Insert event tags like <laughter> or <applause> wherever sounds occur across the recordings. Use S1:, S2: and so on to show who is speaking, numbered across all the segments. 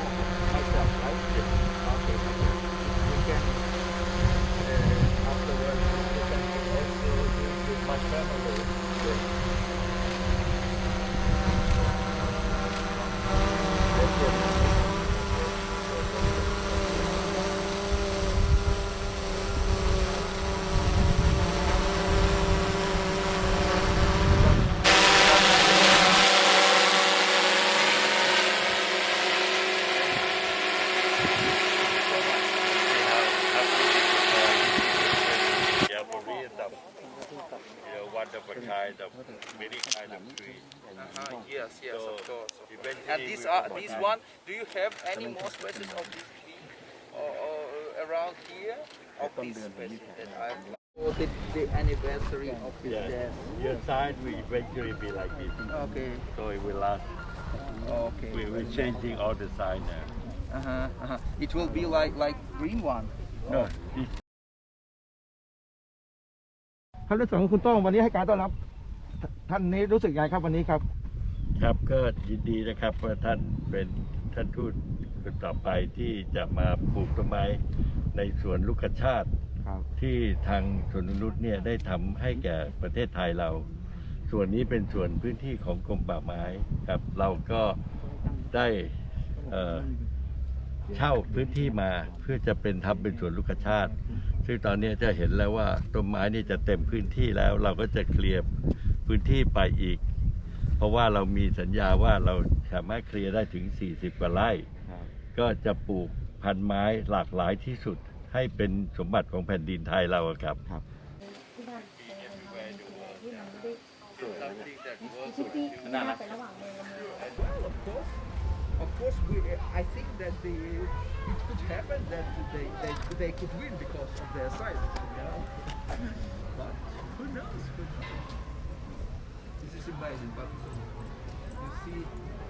S1: Okay, family. That's it.
S2: Yeah, for me, the, you know, one of a kind of many kind of tree.
S1: Uh-huh, yes, yes,
S2: So,
S1: of course.
S2: eventually
S1: And these
S2: we
S1: are these one. Do you have any more species of this tree or, or around here of this species that I've? For the, the anniversary of his
S2: Yeah,
S1: death.
S2: your side will eventually be like this.
S1: Okay.
S2: So it will last.
S1: Okay.
S2: We, we're changing all the sign now.
S1: Uh huh. Uh-huh. It will be like like green one.
S2: No, this
S3: ครับในส่วนของคุณโต้งวันนี้ให้การต้อนรับทท่านนี้รู้สึกยังไงครับวันนี้ครับ
S2: ครับก็ยินดีนะครับว่าท่านเป็นท่านทูตคนต่อไปที่จะมาปลูกต้นไม้ในสวนลูกชาติ
S3: ครับ
S2: ที่ทางสวนนกนุษเนี่ยได้ทำให้แก่ประเทศไทยเรา ส่วนนี้เป็นส่วนพื้นที่ของกรมป่าไม้ครับ เราก็ได้เอ่อ เช่าพื้นที่มาเพื่อจะเป็นทำเป็นสวนลูกชาติ ซึ่งตอนนี้จะเห็นแล้วว่าต้นไม้นี่จะเต็มพื้นที่แล้ว เราก็จะเคลียร์พื้นที่ไปอีก เพราะว่าเรามีสัญญาว่าเราสามารถเคลียร์ได้ถึง 40 กว่าไร่ก็จะปลูกพันธุ์ไม้หลากหลายที่สุดให้เป็นสมบัติของแผ่นดินไทยเราอะครับ
S4: ที่บ้านเป็นอะไรมาเป็นอะไรที่มันไม่ได้ที่พี่น่าจะระหว่างมือกับมือ
S1: Well, of course, we. I think that the it could happen that they they, they could win because of their size, you know. But who knows? This is amazing, but you see.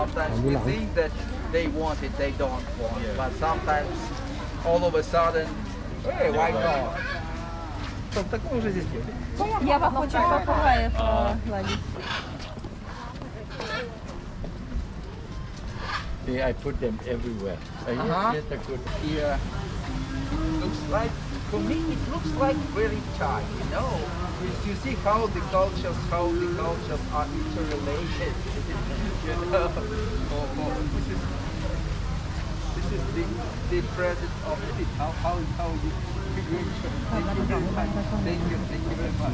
S1: Sometimes we think that they want it, they don't want. But sometimes all of a sudden, hey, why not? Чтоб такое уже здесь будет.
S5: Я хочу попугаев гладить.
S2: See, I put them everywhere. Uh, yes,
S1: Uh-huh.
S2: yes, a good.
S1: Here, looks like, for me, it looks like very tight, you know. You, you see how the cultures, how the cultures are interrelated, <laughs> you know. For, for, this is, this is the, the present of it. How, how, how you, thank you. Thank you, thank you very much.